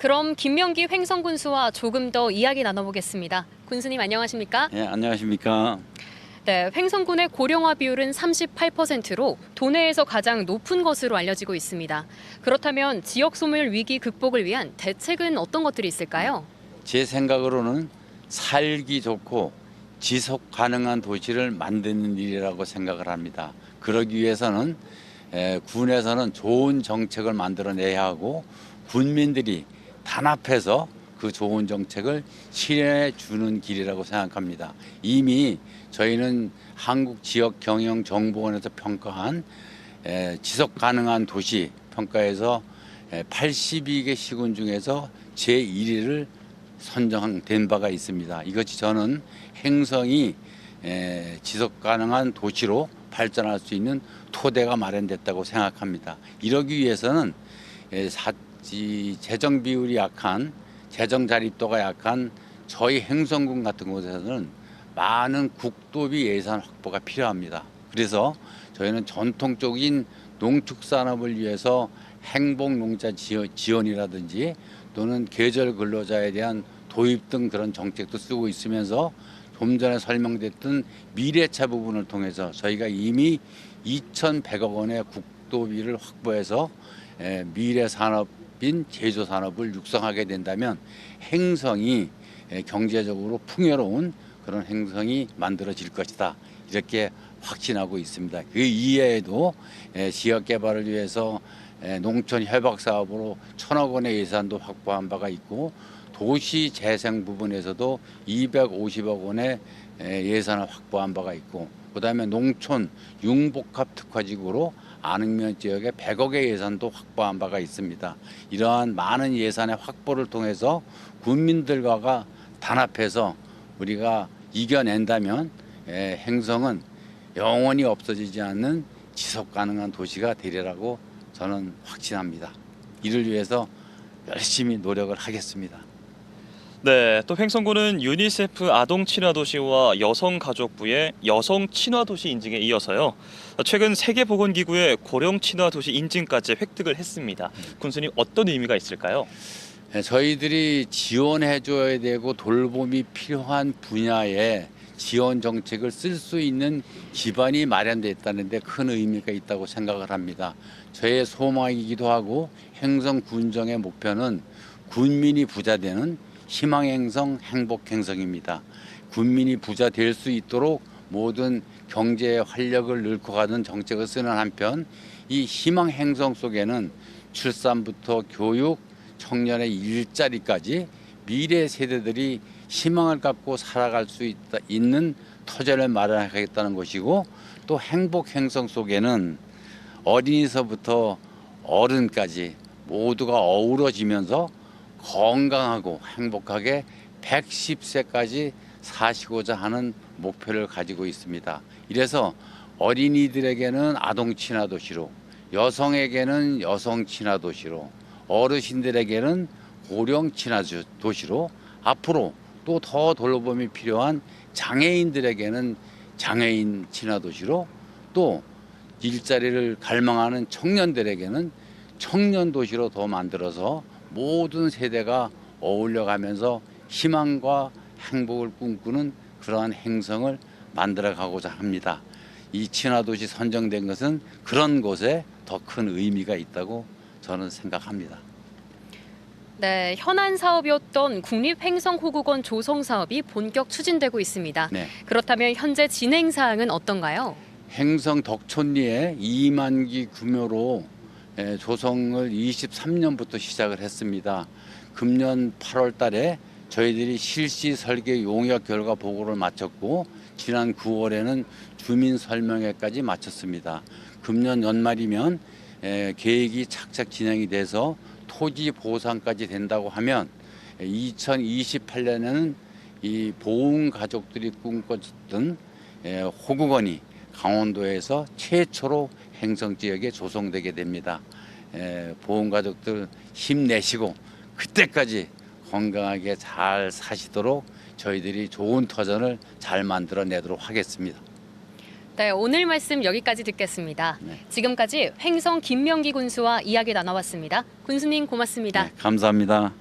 그럼 김명기 횡성군수와 조금 더 이야기 나눠보겠습니다. 군수님 안녕하십니까? 예, 안녕하십니까. 네, 횡성군의 고령화 비율은 38%로 도내에서 가장 높은 것으로 알려지고 있습니다. 그렇다면 지역 소멸 위기 극복을 위한 대책은 어떤 것들이 있을까요? 제 생각으로는 살기 좋고 지속 가능한 도시를 만드는 일이라고 생각을 합니다. 그러기 위해서는 에, 군에서는 좋은 정책을 만들어내야 하고 군민들이 단합해서 그 좋은 정책을 실현해 주는 길이라고 생각합니다. 이미 저희는 한국 지역 경영 정보원에서 평가한 에, 지속 가능한 도시 평가에서 82개 시군 중에서 제 1위를 선정된 바가 있습니다. 이것이 저는 행성이 에, 지속 가능한 도시로 발전할 수 있는 토대가 마련됐다고 생각합니다. 이러기 위해서는 이 재정 비율이 약한 재정 자립도가 약한 저희 행성군 같은 곳에서는 많은 국도비 예산 확보가 필요합니다. 그래서 저희는 전통적인 농축산업을 위해서 행복농자 지원- 지원이라든지 또는 계절 근로자에 대한 도입 등 그런 정책도 쓰고 있으면서 좀 전에 설명됐던 미래차 부분을 통해서 저희가 이미 2,100억 원의 국도비를 확보해서 에, 미래 산업 인 제조 산업을 육성하게 된다면 행성이 에, 경제적으로 풍요로운 그런 행성이 만들어질 것이다. 이렇게 확신하고 있습니다. 그 이외에도 에, 지역 개발을 위해서 에, 농촌 협약 사업으로 천억 원의 예산도 확보한 바가 있고 도시 재생 부분에서도 250억 원의 에, 예산을 확보한 바가 있고 그다음에 농촌 융복합 특화지구로 안흥면 지역에 100억의 예산도 확보한 바가 있습니다. 이러한 많은 예산의 확보를 통해서 국민들과가 단합해서 우리가 이겨낸다면 에, 행성은 영원히 없어지지 않는 지속 가능한 도시가 되리라고 저는 확신합니다. 이를 위해서 열심히 노력을 하겠습니다. 네, 또 횡성군은 유니세프 아동 친화 도시와 여성 가족부의 여성 친화 도시 인증에 이어서요. 최근 세계 보건 기구의 고령 친화 도시 인증까지 획득을 했습니다. 군수님 어떤 의미가 있을까요? 예, 저희들이 지원해 줘야 되고 돌봄이 필요한 분야에 지원 정책을 쓸 수 있는 기반이 마련됐다는데 큰 의미가 있다고 생각을 합니다. 저의 소망이기도 하고 행성 군정의 목표는 군민이 부자 되는 희망 행성, 행복 행성입니다. 군민이 부자 될 수 있도록 모든 경제의 활력을 넣고 가는 정책을 쓰는 한편 이 희망 행성 속에는 출산부터 교육, 청년의 일자리까지 미래 세대들이 희망을 갖고 살아갈 수 있다, 있는 터전을 마련하겠다는 것이고 또 행복 행성 속에는 어린이서부터 어른까지 모두가 어우러지면서 건강하고 행복하게 110세까지 사시고자 하는 목표를 가지고 있습니다. 이래서 어린이들에게는 아동 친화 도시로, 여성에게는 여성 친화 도시로, 어르신들에게는 고령 친화 주- 도시로 앞으로 또 더 돌봄이 필요한 장애인들에게는 장애인 친화 도시로 또 일자리를 갈망하는 청년들에게는 청년 도시로 더 만들어서 모든 세대가 어울려가면서 희망과 행복을 꿈꾸는 그러한 행성을 만들어 가고자 합니다. 이 친화도시 선정된 것은 그런 곳에 더 큰 의미가 있다고 저는 생각합니다. 네, 현안 사업이었던 국립횡성호국원 조성 사업이 본격 추진되고 있습니다. 네. 그렇다면 현재 진행 사항은 어떤가요? 행성 덕촌리에 2만 기 규모로 에, 조성을 23년부터 시작을 했습니다. 금년 8월 달에 저희들이 실시 설계 용역 결과 보고를 마쳤고 지난 9월에는 주민 설명회까지 마쳤습니다. 금년 연말이면 에, 계획이 착착 진행이 돼서 토지 보상까지 된다고 하면 2028년에는 이 보훈 가족들이 꿈꿨던 에, 호국원이 강원도에서 최초로 행성 지역에 조성되게 됩니다. 에, 보훈 가족들 힘내시고 그때까지 건강하게 잘 사시도록 저희들이 좋은 터전을 잘 만들어 내도록 하겠습니다. 네, 오늘 말씀 여기까지 듣겠습니다. 네. 지금까지 횡성 김명기 군수와 이야기 나눠봤습니다. 군수님 고맙습니다. 네, 감사합니다.